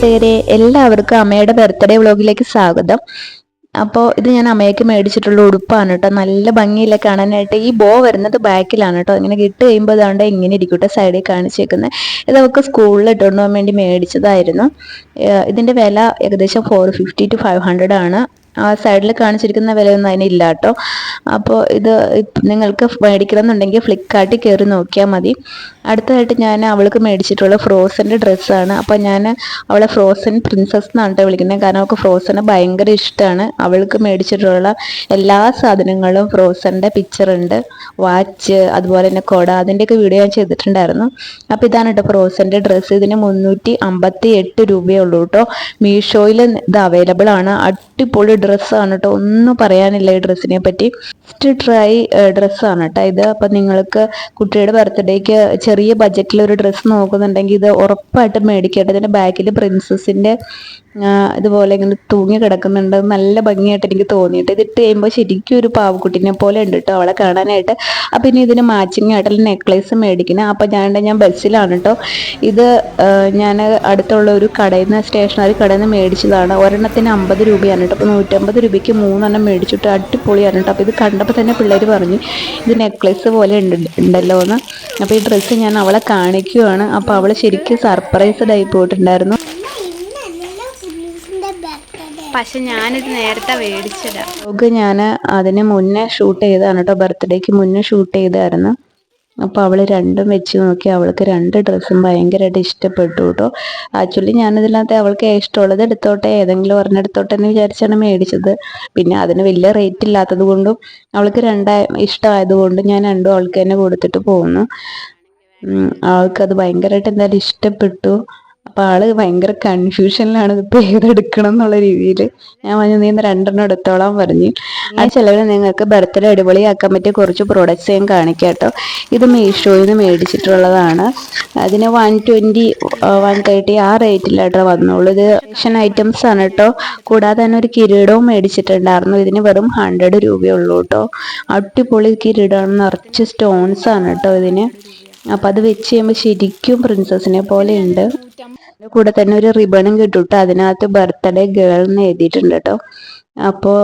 കൂട്ടുകാരെ എല്ലാവർക്കും അമ്മയുടെ ബർത്ത്ഡേ വ്ളോഗിലേക്ക് സ്വാഗതം. അപ്പോൾ ഇത് ഞാൻ അമ്മയ്ക്ക് മേടിച്ചിട്ടുള്ള ഉടുപ്പാണ് കേട്ടോ. നല്ല ഭംഗിയില്ല കാണാനായിട്ട് ഈ ബോ വരുന്നത് ബാക്കിലാണ് കേട്ടോ. ഇങ്ങനെ കിട്ട് കഴിയുമ്പോൾ അതുകൊണ്ട് ഇങ്ങനെ ഇരിക്കട്ടെ സൈഡിൽ കാണിച്ചേക്കുന്നത് ഇത് അവൾക്ക് സ്കൂളിൽ ഇട്ടുകൊണ്ട് പോകാൻ വേണ്ടി മേടിച്ചതായിരുന്നു. ഇതിന്റെ വില ഏകദേശം four fifty to five hundred ആണ്. ആ സൈഡിൽ കാണിച്ചിരിക്കുന്ന വിലയൊന്നും അതിനില്ല കേട്ടോ. അപ്പോൾ ഇത് നിങ്ങൾക്ക് മേടിക്കണം എന്നുണ്ടെങ്കിൽ ഫ്ലിപ്കാർട്ടിൽ കയറി നോക്കിയാൽ മതി. അടുത്തതായിട്ട് ഞാൻ അവൾക്ക് മേടിച്ചിട്ടുള്ള ഫ്രോസന്റെ ഡ്രസ്സാണ്. അപ്പോൾ ഞാൻ അവളെ ഫ്രോസൻ പ്രിൻസസ് എന്നാണ് കേട്ടോ വിളിക്കുന്നത് കാരണം അവൾക്ക് ഫ്രോസനെ ഭയങ്കര ഇഷ്ടമാണ് അവൾക്ക് മേടിച്ചിട്ടുള്ള എല്ലാ സാധനങ്ങളും ഫ്രോസന്റെ പിക്ചറുണ്ട് വാച്ച് അതുപോലെ തന്നെ കൊട അതിന്റെയൊക്കെ വീഡിയോ ഞാൻ ചെയ്തിട്ടുണ്ടായിരുന്നു. അപ്പോൾ ഇതാണ് കേട്ടോ ഫ്രോസന്റെ ഡ്രസ്സ് ഇതിന് മുന്നൂറ്റി അമ്പത്തി എട്ട് രൂപയേ ഉള്ളൂ കേട്ടോ മീഷോയിൽ ഇത് അവൈലബിൾ ആണ്. അടിപൊളി ഡ്രസ്സാണ് കേട്ടോ ഒന്നും പറയാനില്ല ഈ ഡ്രസ്സിനെ പറ്റി. ഫസ്റ്റ് ട്രൈ ഡ്രസ്സാണ് കേട്ടോ ഇത്. അപ്പം നിങ്ങൾക്ക് കുട്ടിയുടെ ബർത്ത്ഡേക്ക് ചെറിയ ബഡ്ജറ്റിൽ ഒരു ഡ്രസ്സ് നോക്കുന്നുണ്ടെങ്കിൽ ഇത് ഉറപ്പായിട്ടും മേടിക്കട്ടെ ബാക്കിൽ പ്രിൻസസിന്റെ ഇതുപോലെ ഇങ്ങനെ തൂങ്ങി കിടക്കുന്നുണ്ട്. നല്ല ഭംഗിയായിട്ട് എനിക്ക് തോന്നിയിട്ട് ഇത് ഇട്ട് കഴിയുമ്പോൾ ശരിക്കും ഒരു പാവക്കുട്ടീനെ പോലെ ഉണ്ട് കേട്ടോ അവളെ കാണാനായിട്ട്. അപ്പം ഇനി ഇതിന് മാച്ചിങ് ആയിട്ടുള്ള നെക്ലേസ് മേടിക്കണം അപ്പം ഞാൻ ഞാൻ ബസ്സിലാണ് കേട്ടോ ഇത് ഞാൻ അടുത്തുള്ള ഒരു കടയിൽ നിന്ന് സ്റ്റേഷനറി കടയിൽ നിന്ന് മേടിച്ചതാണ്. ഒരെണ്ണത്തിന് അമ്പത് രൂപയാണ് കേട്ടോ അപ്പോൾ നൂറ്റമ്പത് രൂപയ്ക്ക് മൂന്നെണ്ണം മേടിച്ചിട്ട് അടിപൊളിയാണ് കേട്ടോ അപ്പോൾ ഇത് കണ്ടപ്പോൾ തന്നെ പിള്ളേർ പറഞ്ഞു ഇത് നെക്ലേസ് പോലെ ഉണ്ട് ഉണ്ടല്ലോ എന്ന്. അപ്പോൾ ഈ ഡ്രസ്സ് ഞാൻ അവളെ കാണിക്കുവാണ്. അപ്പോൾ അവൾ ശരിക്കും സർപ്രൈസ്ഡ് ആയി പോയിട്ടുണ്ടായിരുന്നു. പക്ഷെ ഞാനിത് നേരത്തെ മേടിച്ചതാ വ്ലോഗ് ഞാൻ അതിന് മുന്നേ ഷൂട്ട് ചെയ്തതാണ് കേട്ടോ. ബർത്ത്ഡേക്ക് മുന്നേ ഷൂട്ട് ചെയ്തായിരുന്നു അപ്പോൾ അവൾ രണ്ടും വെച്ച് നോക്കി. അവൾക്ക് രണ്ട് ഡ്രസ്സും ഭയങ്കരമായിട്ട് ഇഷ്ടപ്പെട്ടു കേട്ടോ. ആക്ച്വലി ഞാനിതിനകത്ത് അവൾക്ക് ഇഷ്ടമുള്ളത് എടുത്തോട്ടെ ഏതെങ്കിലും ഒരെണ്ണം എടുത്തോട്ടെ എന്ന് വിചാരിച്ചാണ് മേടിച്ചത്. പിന്നെ അതിന് വലിയ റേറ്റ് ഇല്ലാത്തത് കൊണ്ടും അവൾക്ക് രണ്ടായ ഇഷ്ടമായതുകൊണ്ടും ഞാൻ രണ്ടും അവൾക്ക് തന്നെ കൊടുത്തിട്ട് പോകുന്നു അവൾക്കത് ഭയങ്കരമായിട്ട് എന്തായാലും ഇഷ്ടപ്പെട്ടു. അപ്പൊ ആൾ ഭയങ്കര കൺഫ്യൂഷനിലാണ് ഇപ്പൊ ഏതെടുക്കണം എന്നുള്ള രീതിയിൽ ഞാൻ പറഞ്ഞു നീ ഇന്ന് രണ്ടെണ്ണം എടുത്തോളാൻ പറഞ്ഞു. ആ ചിലവിൽ നിങ്ങൾക്ക് ബർത്ത്ഡേ അടിപൊളിയാക്കാൻ പറ്റിയ കുറച്ച് പ്രോഡക്റ്റ്സ് ഞാൻ കാണിക്കാം കേട്ടോ ഇത് മീഷോയിൽ നിന്ന് മേടിച്ചിട്ടുള്ളതാണ്. അതിന് വൺ ട്വന്റി വൺ തേർട്ടി ആ റേറ്റിലാട്ടോ വന്നോളൂ. ഇത് ഫാഷൻ ഐറ്റംസ് ആണ് കേട്ടോ കൂടാതെ തന്നെ ഒരു കിരീടവും മേടിച്ചിട്ടുണ്ടായിരുന്നു. ഇതിന് വെറും ഹൺഡ്രഡ് രൂപയുള്ളൂ കേട്ടോ അടിപൊളി കിരീടമാണ്. നിറച്ച് സ്റ്റോൺസ് ആണ് കേട്ടോ ഇതിന്. അപ്പൊ അത് വെച്ച് കഴിയുമ്പോൾ ശരിക്കും പ്രിൻസസിനെ പോലെ ഉണ്ട് കൂടെ തന്നെ ഒരു റിബണും കിട്ടും ട്ടോ അതിനകത്ത് ബർത്ത്ഡേ ഗേൾ എന്ന് എഴുതിയിട്ടുണ്ട് കേട്ടോ. അപ്പോൾ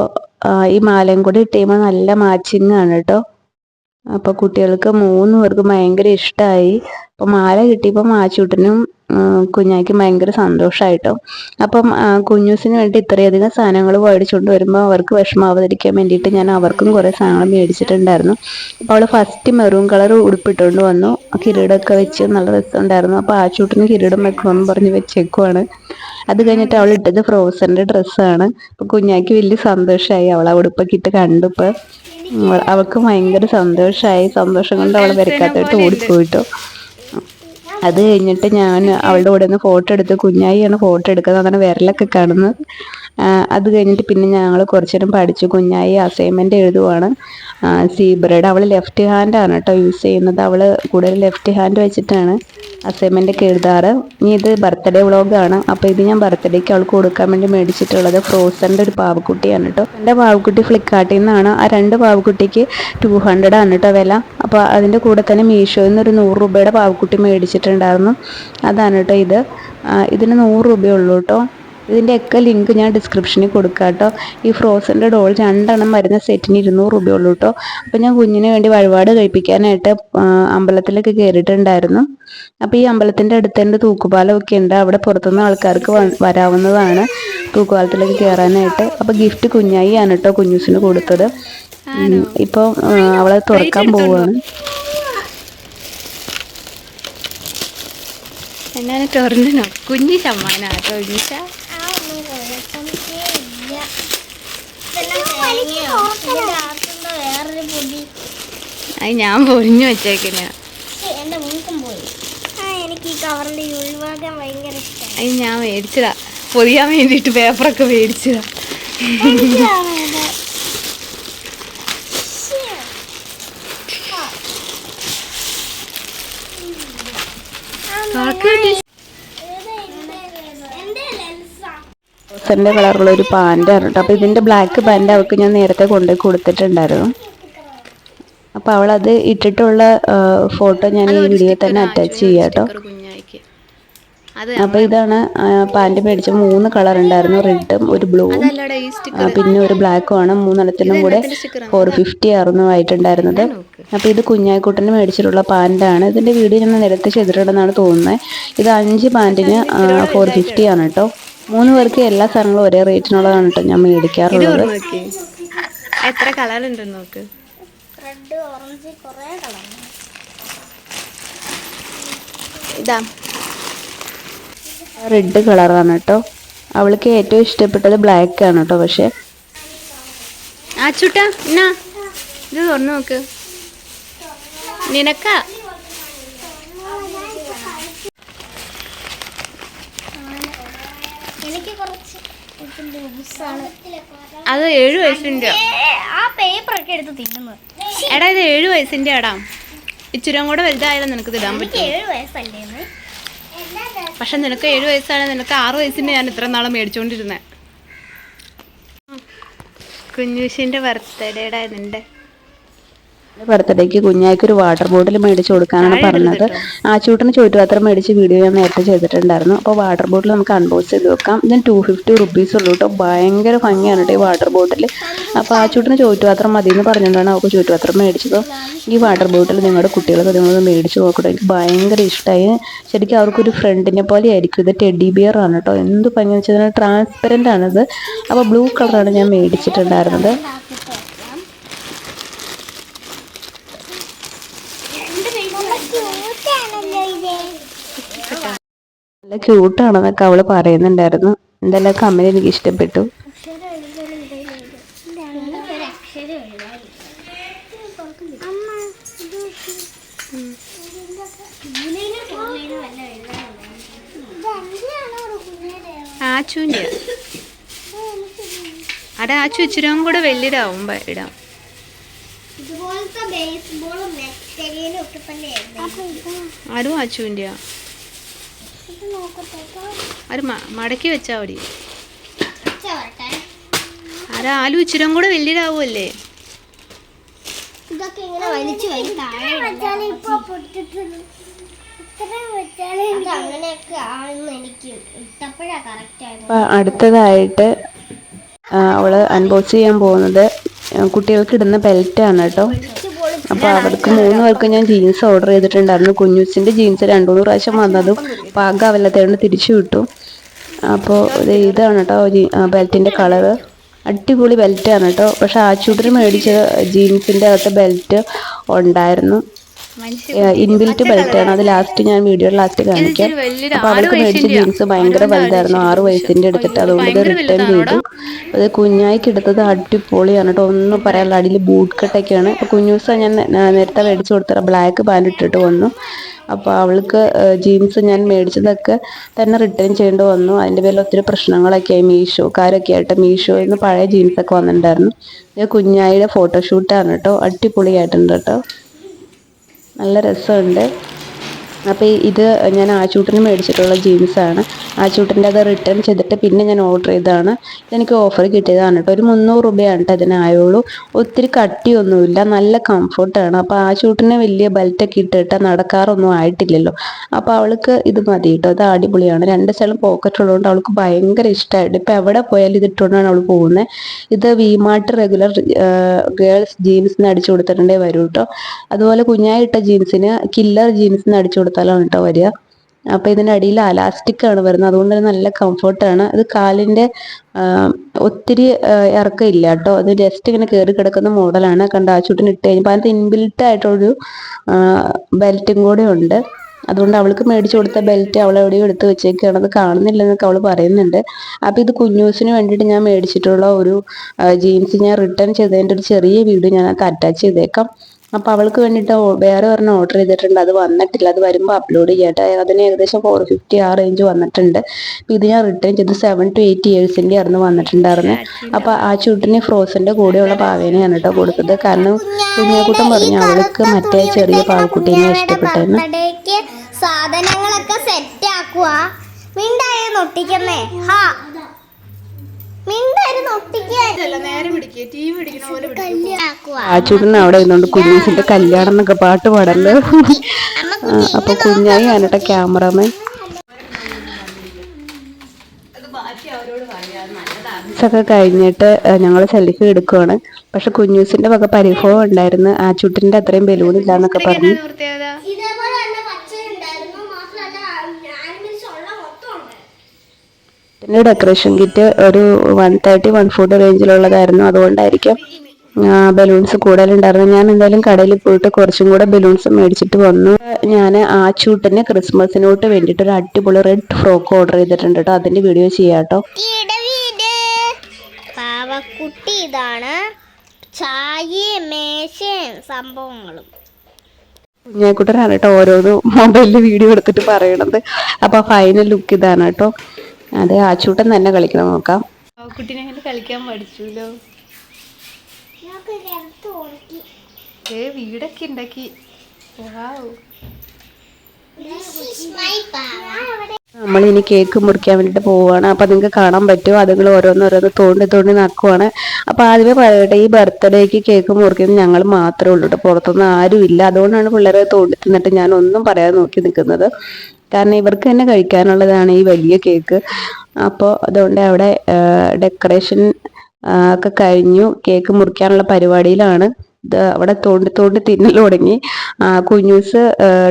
ഈ മാലയും കൂടെ ഇട്ട് കഴിയുമ്പോൾ നല്ല മാച്ചിങ് ആണ് കേട്ടോ. അപ്പൊ കുട്ടികൾക്ക് മൂന്ന് പേർക്കും ഭയങ്കര ഇഷ്ടമായി അപ്പൊ മാല കിട്ടിയപ്പോൾ മാച്ചൂട്ടനും കുഞ്ഞാക്കും ഭയങ്കര സന്തോഷമായിട്ടോ അപ്പം കുഞ്ഞൂസിന് വേണ്ടി ഇത്രയധികം സാധനങ്ങൾ മേടിച്ചുകൊണ്ട് വരുമ്പോൾ അവർക്ക് വിഷമാവാതിരിക്കാൻ വേണ്ടിയിട്ട് ഞാൻ അവർക്കും കുറേ സാധനങ്ങൾ മേടിച്ചിട്ടുണ്ടായിരുന്നു. അപ്പോൾ അവൾ ഫസ്റ്റ് മെറൂൺ കളർ ഉടുപ്പിട്ടുകൊണ്ട് വന്നു. കിരീടമൊക്കെ വെച്ച് നല്ല രസമുണ്ടായിരുന്നു. അപ്പോൾ ആ ചൂട്ടിന് കിരീടം വെക്കണമെന്ന് പറഞ്ഞ് വെച്ചേക്കുവാണ്. അത് കഴിഞ്ഞിട്ട് അവൾ ഇട്ടത് ഫ്രോസന്റെ ഡ്രസ്സാണ് അപ്പോൾ കുഞ്ഞാക്കി വലിയ സന്തോഷമായി അവൾ ആ ഉടുപ്പൊക്കെ ഇട്ട് കണ്ടു ഇപ്പോൾ അവൾക്ക് ഭയങ്കര സന്തോഷമായി സന്തോഷം കൊണ്ട് അവൾ വരക്കാത്തോട്ട് ഓടിപ്പോയിട്ടോ. അത് കഴിഞ്ഞിട്ട് ഞാൻ അവളുടെ കൂടെ നിന്ന് ഫോട്ടോ എടുത്ത് കുഞ്ഞായിയാണ് ഫോട്ടോ എടുക്കുന്നത്. അതാണ് വിരലൊക്കെ കാണുന്നത്. അത് കഴിഞ്ഞിട്ട് പിന്നെ ഞങ്ങൾ കുറച്ചു നേരം പഠിച്ചു. കുഞ്ഞായി അസൈൻമെന്റ് എഴുതുവാണ്. സീബ്രയുടെ അവൾ ലെഫ്റ്റ് ഹാൻഡാണ് കേട്ടോ യൂസ് ചെയ്യുന്നത്. അവൾ കൂടുതൽ ലെഫ്റ്റ് ഹാൻഡ് വെച്ചിട്ടാണ്. അസൈൻമെന്റ് ഒക്കെ എഴുതാറ്. ഇനി ഇത് ബർത്ത്ഡേ വ്ളോഗാണ്. അപ്പോൾ ഇത് ഞാൻ ബർത്ത്ഡേക്ക് അവൾക്ക് കൊടുക്കാൻ വേണ്ടി മേടിച്ചിട്ടുള്ളത്. ഫ്രോസന്റെ ഒരു പാവക്കുട്ടിയാണ് കേട്ടോ എന്റെ പാവക്കുട്ടി ഫ്ലിപ്കാർട്ടിൽ നിന്നാണ്. ആ രണ്ട് പാവക്കുട്ടിക്ക് ടു ഹൺഡ്രഡ് ആണ് കേട്ടോ വില. അപ്പോൾ അതിന്റെ കൂടെ തന്നെ മീഷോയിൽ നിന്ന് ഒരു നൂറ് രൂപയുടെ പാവക്കുട്ടി മേടിച്ചിട്ടുണ്ടായിരുന്നു. അതാണ് കേട്ടോ ഇത്. ഇതിന് നൂറ് രൂപയുള്ളൂ കേട്ടോ ഇതിന്റെയൊക്കെ ലിങ്ക് ഞാൻ ഡിസ്ക്രിപ്ഷനിൽ കൊടുക്കാം കേട്ടോ. ഈ ഫ്രോസന്റെ ഡോൾ രണ്ടെണ്ണം വരുന്ന സെറ്റിന് ഇരുന്നൂറ് രൂപയുള്ളൂ കേട്ടോ. അപ്പോൾ ഞാൻ കുഞ്ഞിന് വേണ്ടി വഴിപാട് കഴിപ്പിക്കാനായിട്ട് അമ്പലത്തിലൊക്കെ കയറിയിട്ടുണ്ടായിരുന്നു അപ്പോൾ ഈ അമ്പലത്തിന്റെ അടുത്ത് തന്നെ തൂക്കുപാലമൊക്കെ ഉണ്ട്. അവിടെ പുറത്തുനിന്ന് ആൾക്കാർക്ക് വരാവുന്നതാണ് തൂക്കുപാലത്തിലേക്ക് കയറാനായിട്ട് അപ്പോൾ ഗിഫ്റ്റ് കുഞ്ഞായി ആണ് കേട്ടോ കുഞ്ഞൂസിന് കൊടുത്തത്. ഇപ്പോൾ അവളെ തുറക്കാൻ പോവുകയാണ് എന്നാണ് തുറന്നു കുഞ്ഞു സമ്മാനാട്ടോ ഈശ. വേറൊരു പൊടി അത് ഞാൻ പൊരിഞ്ഞു വെച്ചേക്കുന്ന എന്റെ മൂക്കും പോയി ആ എനിക്ക് ഈ കവറിന്റെ ഈ ഉൾഭാഗം ഭയങ്കര ഇഷ്ടമായി അത് ഞാൻ മേടിച്ചതാ. പൊതിയാൻ വേണ്ടിയിട്ട് പേപ്പറൊക്കെ മേടിച്ചതാ എനിക്കാണ് ഇത് ശ്ശെ. ആ. റോസിന്റെ കളറുള്ള ഒരു പാന്റാണ് കേട്ടോ അപ്പോൾ ഇതിന്റെ ബ്ലാക്ക് പാന്റ് അവൾക്ക് ഞാൻ നേരത്തെ കൊണ്ടുപോയി കൊടുത്തിട്ടുണ്ടായിരുന്നു. അപ്പോൾ അവളത് ഇട്ടിട്ടുള്ള ഫോട്ടോ ഞാൻ ഈ വീഡിയോ തന്നെ അറ്റാച്ച് ചെയ്യാം കേട്ടോ. അപ്പോൾ ഇതാണ് പാന്റ് മേടിച്ച മൂന്ന് കളർ ഉണ്ടായിരുന്നു റെഡും ഒരു ബ്ലൂവും പിന്നെ ഒരു ബ്ലാക്കും ആണ് മൂന്നെണ്ണത്തിനും കൂടെ ഫോർ ഫിഫ്റ്റി ആയിരുന്നു ആയിട്ടുണ്ടായിരുന്നത്. അപ്പോൾ ഇത് കുഞ്ഞായിക്കുട്ടന് മേടിച്ചിട്ടുള്ള പാന്റാണ്. ഇതിന്റെ വീഡിയോ ഞാൻ നേരത്തെ ചെയ്തിട്ടുണ്ടെന്നാണ് തോന്നുന്നത്. ഇത് അഞ്ച് പാന്റിന് ഫോർ ഫിഫ്റ്റി ആണ് കേട്ടോ. മൂന്ന് പേർക്ക് എല്ലാ സാധനങ്ങളും ഒരേ റേറ്റിനുള്ളതാണ് കേട്ടോ ഞാൻ മേടിക്കാറുള്ളത്. നോക്കി. എത്ര കളർ ഉണ്ട് നോക്ക്. റെഡ് ഓറഞ്ച് കുറേ കളർ. ഇതാ. റെഡ് കളറാണ് കേട്ടോ അവൾക്ക് ഏറ്റവും ഇഷ്ടപ്പെട്ടത് ബ്ലാക്ക് ആണ് കേട്ടോ പക്ഷേ. ആ ചുട്ടാ എന്നാ ഇത് തുറന്നു നോക്ക്. നിനക്കാ എനിക്ക് കുറച്ച് ലൂസാണ് അത് ഏഴു വയസ്സിന്റെ. ആ പേപ്പർ ഒക്കെ എടുത്ത് തിന്നുന്നു എടാ ഇത് ഏഴു വയസ്സിന്റെ എടാ ഇച്ചിരി കൂടെ വലുതായാലും നിനക്ക് ഇടാൻ പറ്റും ഏഴ് വയസ്സല്ലേ പക്ഷെ നിനക്ക് ഏഴു വയസ്സാണ്. നിനക്ക് ആറു വയസ്സിന്റെ ഞാൻ ഇത്ര നാളെ മേടിച്ചോണ്ടിരുന്നേ. കുഞ്ഞുഷിന്റെ ബർത്ത്ഡേടാ നിന്റെ ബർത്ത്ഡേക്ക് കുഞ്ഞായിക്ക് ഒരു വാട്ടർ ബോട്ടിൽ മേടിച്ച് കൊടുക്കാനാണ് പറഞ്ഞത്. ആ ചൂട്ടിന് ചുറ്റുപാത്രം മേടിച്ച് വീഡിയോ ഞാൻ നേരത്തെ ചെയ്തിട്ടുണ്ടായിരുന്നു. അപ്പോൾ വാട്ടർ ബോട്ടിൽ നമുക്ക് അൺബോക്സ് ചെയ്ത് വെക്കാം. ഇതിന് ടു ഫിഫ്റ്റി റുപ്പീസ് ഉള്ളൂ കേട്ടോ. ഭയങ്കര ഭംഗിയാണ് കേട്ടോ ഈ വാട്ടർ ബോട്ടിൽ അപ്പോൾ ആ ചൂട്ടിന് ചുറ്റുപാത്രം മതി എന്ന് പറഞ്ഞുകൊണ്ടാണ് അവൾക്ക് ചുറ്റുപാത്രം മേടിച്ചത്. ഈ വാട്ടർ ബോട്ടിൽ നിങ്ങളുടെ കുട്ടികൾക്ക് നിങ്ങളൊന്ന് മേടിച്ച് നോക്കട്ടെ. എനിക്ക് ഭയങ്കര ഇഷ്ടമായി ശരിക്കും അവർക്കൊരു ഫ്രണ്ടിനെ പോലെ ആയിരിക്കും. ഇത് ടെഡി ബിയർ ആണ് കേട്ടോ. എന്ത് ഭംഗി വെച്ചാൽ ട്രാൻസ്പെറന്റ് ആണിത്. അപ്പോൾ ബ്ലൂ കളറാണ് ഞാൻ മേടിച്ചിട്ടുണ്ടായിരുന്നത്. നല്ല ക്യൂട്ടാണെന്നൊക്കെ അവൾ പറയുന്നുണ്ടായിരുന്നു. എന്തായാലും കമ്പനി എനിക്ക് ഇഷ്ടപ്പെട്ടു. ആച്ചുവിന്റെ അടാ ആച്ചു ഇച്ചിരി കൂടെ വലിയതാവുമ്പോ ഇടാം. ബേസ്ബോളും നെക്സ്റ്റലും ഒക്കെ തന്നെയായിരുന്നു ആരും മ- മടക്കി വെച്ചാ മതി. അതാ ആലു ഇച്ചിരം കൂടെ വലിയതാവുമല്ലേ ഇതൊക്കെ ഇങ്ങനെ വലിച്ചു വലിച്ച് താഴെ അങ്ങനെയൊക്കെ ആണെന്ന് എനിക്ക് ഇട്ടപ്പോഴാ കറക്റ്റ് ആയത്. അടുത്തതായിട്ട് അവൾ അൺബോക്സ് ചെയ്യാൻ പോകുന്നത് കുട്ടികൾക്ക് ഇടുന്ന ബെൽറ്റാണ് കേട്ടോ. അപ്പോൾ അവർക്ക് മൂന്ന് പേർക്ക് ഞാൻ ജീൻസ് ഓർഡർ ചെയ്തിട്ടുണ്ടായിരുന്നു. കുഞ്ഞുസിന്റെ ജീൻസ് രണ്ടു മൂന്ന് പ്രാവശ്യം വന്നതും. പാകാവല്ലാത്തതുകൊണ്ട് തിരിച്ചു വിട്ടു. അപ്പോൾ ഇത് ഇതാണ് കേട്ടോ ബെൽറ്റിന്റെ കളറ്. അടിപൊളി ബെൽറ്റ് ബെൽറ്റാണ് കേട്ടോ പക്ഷെ ആച്ചൂട്ടിന് മേടിച്ച ജീൻസിന്റെ അകത്ത് ബെൽറ്റ് ഉണ്ടായിരുന്നു. ഇൻബിൽറ്റ് ബെൽറ്റ് ആണ്. അത് ലാസ്റ്റ് ഞാൻ വീഡിയോ ലാസ്റ്റ് കാണിക്കാം. അപ്പൊ അവർക്ക് മേടിച്ച. ജീൻസ് ഭയങ്കര വലുതായിരുന്നു. ആറ് വയസ്സിന്റെ എടുത്തിട്ട് അതുകൊണ്ട് ഇത് റിട്ടേൺ ചെയ്തു. അത് കുഞ്ഞായിക്ക് എടുത്തത് അടിപൊളിയാണ് കേട്ടോ. ഒന്നും പറയാനുള്ള അടിയിൽ ബൂട്ട് കട്ടൊക്കെയാണ് അപ്പോൾ കുഞ്ഞൂസ ഞാൻ നേരത്തെ മേടിച്ചു കൊടുത്ത ബ്ലാക്ക് പാന്റ് ഇട്ടിട്ട് വന്നു. അപ്പോൾ അവൾക്ക് ജീൻസ് ഞാൻ മേടിച്ചതൊക്കെ തന്നെ റിട്ടേൺ ചെയ്യേണ്ടി വന്നു. അതിന്റെ പേരിൽ ഒത്തിരി പ്രശ്നങ്ങളൊക്കെ ആയി. മീഷോക്കാരൊക്കെ ആയിട്ട് മീഷോയിൽ നിന്ന് പഴയ ജീൻസൊക്കെ വന്നിട്ടുണ്ടായിരുന്നു. ഇത് കുഞ്ഞായിയുടെ ഫോട്ടോഷൂട്ടാണ് കേട്ടോ. അടിപൊളിയായിട്ടുണ്ട് കേട്ടോ. നല്ല രസമുണ്ട്. അപ്പോൾ ഇത് ഞാൻ ആച്ചൂട്ടിന് മേടിച്ചിട്ടുള്ള ജീൻസാണ് ആച്ചൂട്ടിന്റെ അത് റിട്ടേൺ ചെയ്തിട്ട് പിന്നെ ഞാൻ ഓർഡർ ചെയ്തതാണ്. എനിക്ക് ഓഫർ കിട്ടിയതാണ് കേട്ടോ. ഒരു മുന്നൂറ് രൂപയാണ് കേട്ടോ അതിനായുള്ളൂ ഒത്തിരി കട്ടിയൊന്നുമില്ല. നല്ല കംഫർട്ടാണ് അപ്പോൾ ആച്ചൂട്ടിന് വലിയ ബെൽറ്റൊക്കെ ഇട്ടിട്ട് നടക്കാറൊന്നും ആയിട്ടില്ലല്ലോ. അപ്പോൾ അവൾക്ക് ഇത് മതി കേട്ടോ. അത് അടിപൊളിയാണ്. രണ്ട് സ്ഥലം പോക്കറ്റ് ഉള്ളതുകൊണ്ട് അവൾക്ക് ഭയങ്കര ഇഷ്ടമായിട്ട്. ഇപ്പോൾ എവിടെ പോയാലും ഇത് ഇട്ടുകൊണ്ടാണ് അവൾ പോകുന്നത്. ഇത് വിമാർട്ട് റെഗുലർ ഗേൾസ് ജീൻസിന് അടിച്ചു കൊടുത്തിട്ടുണ്ടേ വരൂ കേട്ടോ. അതുപോലെ കുഞ്ഞായിട്ട ജീൻസിന് കില്ലർ ജീൻസിന് അടിച്ചു കൊടുത്താലാണ് കേട്ടോ വരിക. അപ്പോൾ ഇതിന്റെ അടിയിൽ അലാസ്റ്റിക് ആണ് വരുന്നത്. അതുകൊണ്ട് തന്നെ നല്ല കംഫർട്ടാണ് ഇത് കാലിന്റെ ഒത്തിരി ഇറക്കം ഇല്ല കേട്ടോ. അത് ജസ്റ്റ് ഇങ്ങനെ കയറി കിടക്കുന്ന മോഡലാണ് കണ്ട ആ ചുട്ടിന് ഇട്ട് കഴിഞ്ഞപ്പോൾ അതിനകത്ത് ഇൻബിൽറ്റ് ആയിട്ടൊരു ബെൽറ്റും കൂടെ ഉണ്ട്. അതുകൊണ്ട് അവൾക്ക് മേടിച്ചു കൊടുത്ത ബെൽറ്റ് അവൾ എവിടെയോ എടുത്ത് വെച്ചേക്കാണ്. അത് കാണുന്നില്ലെന്നൊക്കെ അവൾ പറയുന്നുണ്ട്. അപ്പം ഇത് കുഞ്ഞൂസിന് വേണ്ടിയിട്ട് ഞാൻ മേടിച്ചിട്ടുള്ള ഒരു ജീൻസ് ഞാൻ റിട്ടേൺ ചെയ്തതിന്റെ ഒരു ചെറിയ വീഡിയോ ഞാനത് അറ്റാച്ച് ചെയ്തേക്കാം. അപ്പോൾ അവൾക്ക് വേണ്ടിട്ട് വേറെ ഒരെണ്ണം ഓർഡർ ചെയ്തിട്ടുണ്ട്. അത് വന്നിട്ടില്ല. അത് വരുമ്പോൾ അപ്ലോഡ് ചെയ്യട്ടെ. അതിന് ഏകദേശം ഫോർ ഫിഫ്റ്റി ആ റേഞ്ച് വന്നിട്ടുണ്ട്. അപ്പോൾ ഇത് ഞാൻ റിട്ടേൺ ചെയ്ത് സെവൻ ടു എയ്റ്റ് ഇയേഴ്സിന്റെ ആയിരുന്നു വന്നിട്ടുണ്ടായിരുന്നു. അപ്പോൾ ആ ചുട്ടിന് ഫ്രോസന്റെ കൂടെയുള്ള പാവേനെയാണ് കേട്ടോ കൊടുത്തത്. കാരണം കുഞ്ഞാക്കൂട്ടം പറഞ്ഞു അവൾക്ക് മറ്റേ ചെറിയ പാവക്കുട്ടീനെ ഇഷ്ടപ്പെട്ടെന്ന്. സാധനങ്ങളൊക്കെ സെറ്റ് ആക്കുക മിണ്ടായി ഹാ. ആച്ചൂട്ടൻ അവിടെ ഇരുന്നോണ്ട് കുഞ്ഞിന്റെ കല്യാണം എന്നൊക്കെ പാട്ട് പാടല്ലോ? അപ്പൊ കുഞ്ഞായി ആനട്ടെ ക്യാമറമാൻ. ഒക്കെ കഴിഞ്ഞിട്ട് ഞങ്ങൾ സെൽഫി എടുക്കുവാണ്. പക്ഷെ കുഞ്ഞൂസിന്റെ വക പരിഭവം ഉണ്ടായിരുന്നു. ആച്ചൂട്ടിന്റെ അത്രയും ബലൂൺ ഇല്ല എന്നൊക്കെ പറഞ്ഞു പ്രത്യേകത ഇതേപോലെ തന്നെ പച്ച ഉണ്ടായിരുന്നു മാത്രമല്ല ആനിമൽസ് ഉള്ള മൊത്തം ഉണ്ട് പിന്നെ ഡെക്കറേഷൻ കിറ്റ് ഒരു വൺ തേർട്ടി വൺ ഫോർട്ടി റേഞ്ചിലുള്ളതായിരുന്നു അതുകൊണ്ടായിരിക്കും ബലൂൺസ് കൂടുതലുണ്ടായിരുന്നു ഞാൻ എന്തായാലും കടയിൽ പോയിട്ട് കുറച്ചും കൂടെ ബലൂൺസ് മേടിച്ചിട്ട് വന്നു. ഞാൻ ആ ചൂട്ടിന് ക്രിസ്മസിനോട്ട് വേണ്ടിയിട്ട് ഒരു അടിപൊളി റെഡ് ഫ്രോക്ക് ഓർഡർ ചെയ്തിട്ടുണ്ട് കേട്ടോ അതിന്റെ വീഡിയോ ചെയ്യാം കേട്ടോ പാവക്കുട്ടി ഇതാണ്. ചായയും മേശയും സംഭവങ്ങളും. കുഞ്ഞാക്കുട്ടനാണ് കേട്ടോ ഓരോന്ന് മൊബൈലിൽ വീഡിയോ എടുത്തിട്ട് പറയണത്. അപ്പോൾ ഫൈനൽ ലുക്ക് ഇതാണ് കേട്ടോ അതെ ആച്ചൂട്ടൻ തന്നെ കളിക്കണം നോക്കാം. കുട്ടീനെ അങ്ങനെ കളിക്കാൻ പഠിച്ചല്ലോ ഏ വീടൊക്കെ ഉണ്ടാക്കി നമ്മൾ ഇനി കേക്ക് മുറിക്കാൻ വേണ്ടിട്ട് പോവുകയാണ് അപ്പൊ നിങ്ങൾക്ക് കാണാൻ പറ്റുമോ അതുങ്ങൾ ഓരോന്നോരോന്ന് തോണ്ടി തോണ്ടി നക്കുവാണ് അപ്പൊ ആദ്യമേ പറയട്ടെ ഈ ബർത്ത്ഡേക്ക് കേക്ക് മുറിക്കുന്നത് ഞങ്ങൾ മാത്രമേ ഉള്ളൂ. കേട്ടോ പുറത്തൊന്നും ആരും ഇല്ല അതുകൊണ്ടാണ് പിള്ളേരെ തോണ്ടി തിന്നിട്ട് ഞാൻ ഒന്നും പറയാതെ നോക്കി നിൽക്കുന്നത്. കാരണം ഇവർക്ക് തന്നെ കഴിക്കാനുള്ളതാണ് ഈ വലിയ കേക്ക്. അപ്പോൾ അതുകൊണ്ട് അവിടെ ഡെക്കറേഷൻ ഒക്കെ കഴിഞ്ഞു. കേക്ക് മുറിക്കാനുള്ള പരിപാടിയിലാണ്. അവിടെ തോണ്ടി തോണ്ടി തിന്നൽ തുടങ്ങി. കുഞ്ഞൂസ്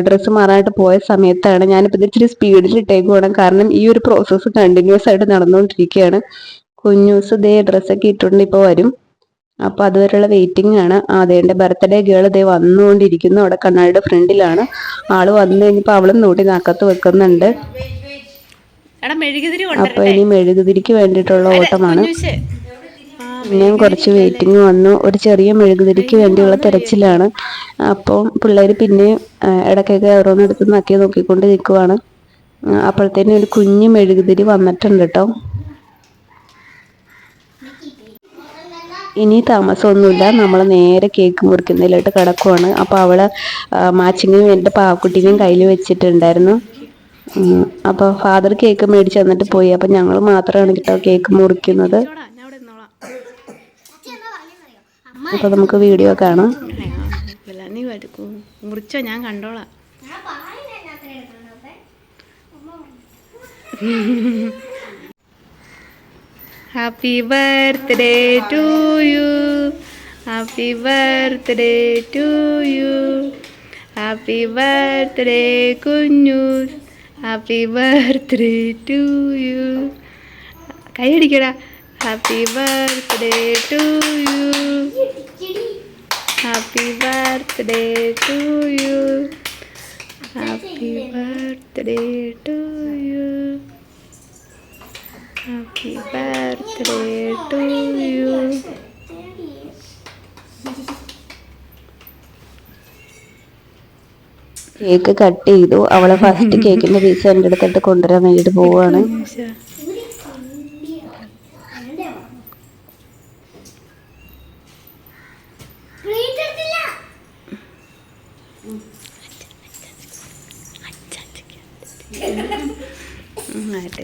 ഡ്രസ്സ് മാറാനായിട്ട് പോയ സമയത്താണ് ഞാനിപ്പോൾ ഇത് ഇച്ചിരി സ്പീഡിൽ ഇട്ടേക്കുവാണ് കാരണം ഈ ഒരു പ്രോസസ്സ് കണ്ടിന്യൂസ് ആയിട്ട് നടന്നുകൊണ്ടിരിക്കുകയാണ്. കുഞ്ഞൂസ് ഇതേ ഡ്രസ്സൊക്കെ ഇട്ടുകൊണ്ട് ഇപ്പോൾ വരും. അപ്പോൾ അതുവരെയുള്ള വെയിറ്റിംഗ് ആണ്. അതെ എന്റെ ബർത്ത്ഡേ ഗേൾ ദേ വന്നുകൊണ്ടിരിക്കുന്നു. അവിടെ കണ്ണാടിയുടെ ഫ്രണ്ടിലാണ്. ആൾ വന്നു കഴിഞ്ഞപ്പോൾ അവളും നോട്ടി നാക്കത്ത് വെക്കുന്നുണ്ട്. അപ്പൊ ഇനി മെഴുകുതിരിക്ക് വേണ്ടിയിട്ടുള്ള ഓട്ടമാണ്. പിന്നെയും കുറച്ച് വെയിറ്റിംഗ് വന്നു. ഒരു ചെറിയ മെഴുകുതിരിക്ക് വേണ്ടിയുള്ള തിരച്ചിലാണ്. അപ്പോൾ പിള്ളേർ പിന്നെയും ഇടയ്ക്കൊക്കെ ഓരോന്ന് എടുത്ത് നക്കി നോക്കിക്കൊണ്ട് നിൽക്കുവാണ് അപ്പോഴത്തേനും ഒരു കുഞ്ഞു മെഴുകുതിരി വന്നിട്ടുണ്ട് കേട്ടോ. ഇനി താമസമൊന്നുമില്ല. നമ്മൾ നേരെ കേക്ക് മുറിക്കുന്നതിലോട്ട് കിടക്കുവാണ്. അപ്പോൾ അവൾ മാച്ചിങ്ങിന് വേണ്ടി പാവക്കുട്ടീനെയും കയ്യിൽ വെച്ചിട്ടുണ്ടായിരുന്നു. അപ്പോൾ ഫാദർ കേക്ക് മേടിച്ച് തന്നിട്ട് പോയി. അപ്പോൾ ഞങ്ങൾ മാത്രമാണ് കേട്ടോ കേക്ക് മുറിക്കുന്നത്. അപ്പോൾ നമുക്ക് വീഡിയോ കാണാം. നീ എടുക്കൂ മുറിച്ചോ ഞാൻ കണ്ടോളാം. Happy birthday to you happy birthday to you happy birthday കുഞ്ഞൂസ് happy birthday to you കൈ അടിക്കടാ happy birthday to you happy birthday to you happy birthday to you happy birthday to you cake cut ചെയ്തു. അവളെ first കേക്കിന്റെ piece എന്റെ അടുത്തിട്ട് കൊണ്ടുവരാൻ വേണ്ടിട്ട് പോവാണ്.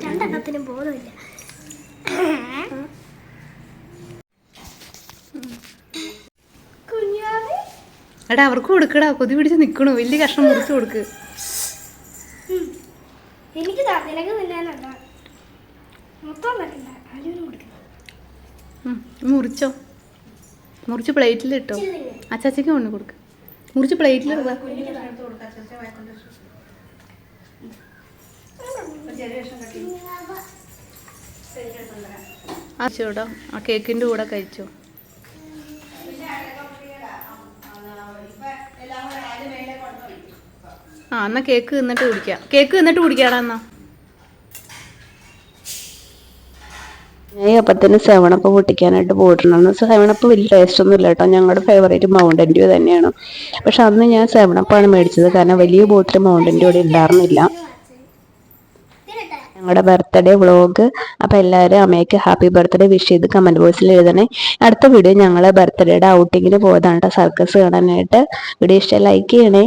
രണ്ടെണ്ണത്തിനും എടാ അവർക്ക് കൊടുക്കടാ. കൊതി പിടിച്ച് നിൽക്കണു വലിയ കഷ്ണം മുറിച്ച് കൊടുക്ക്. എനിക്ക് മുറിച്ചോ? മുറിച്ച് പ്ലേറ്റിൽ ഇട്ടോ? അച്ചാച്ചയ്ക്ക് കൊണ്ട് കൊടുക്ക്. മുറിച്ച് പ്ലേറ്റിൽ ഇടുക. അച്ചോട്ടോ ആ കേക്കിന്റെ കൂടെ കഴിച്ചോ? ആ എന്നാ കേക്ക് തിന്നിട്ട് കുടിക്കാം. കേക്ക് തിന്നിട്ട് കുടിക്കാടാ എന്നാ. ഞാൻ അപ്പത്തിന് സെവണപ്പ് പൊട്ടിക്കാനായിട്ട് പോയിട്ടുണ്ടായിരുന്നു. സെവണപ്പ് വലിയ ടേസ്റ്റ് ഒന്നും ഇല്ല കേട്ടോ ഞങ്ങളുടെ ഫേവറേറ്റ് മൗണ്ടൻ ഡ്യൂ തന്നെയാണ്. പക്ഷെ അന്ന് ഞാൻ സെവണപ്പാണ് മേടിച്ചത്. കാരണം വലിയ ബോട്ടിൽ മൗണ്ടൻ ഡ്യൂ ഇവിടെ ഉണ്ടായിരുന്നില്ല. ഞങ്ങളുടെ ബർത്ത്ഡേ വ്ളോഗ് അപ്പോൾ എല്ലാവരും അമ്മയ്ക്ക് ഹാപ്പി ബർത്ത്ഡേ വിഷ് ചെയ്ത് കമന്റ് ബോക്സിൽ എഴുതണേ. അടുത്ത വീഡിയോ ഞങ്ങളെ ബർത്ത്ഡേയുടെ ഔട്ടിങ്ങിന് പോയതാണ് സർക്കസ് കാണാനായിട്ട്. വീഡിയോ ഇഷ്ടം ലൈക്ക് ചെയ്യണേ.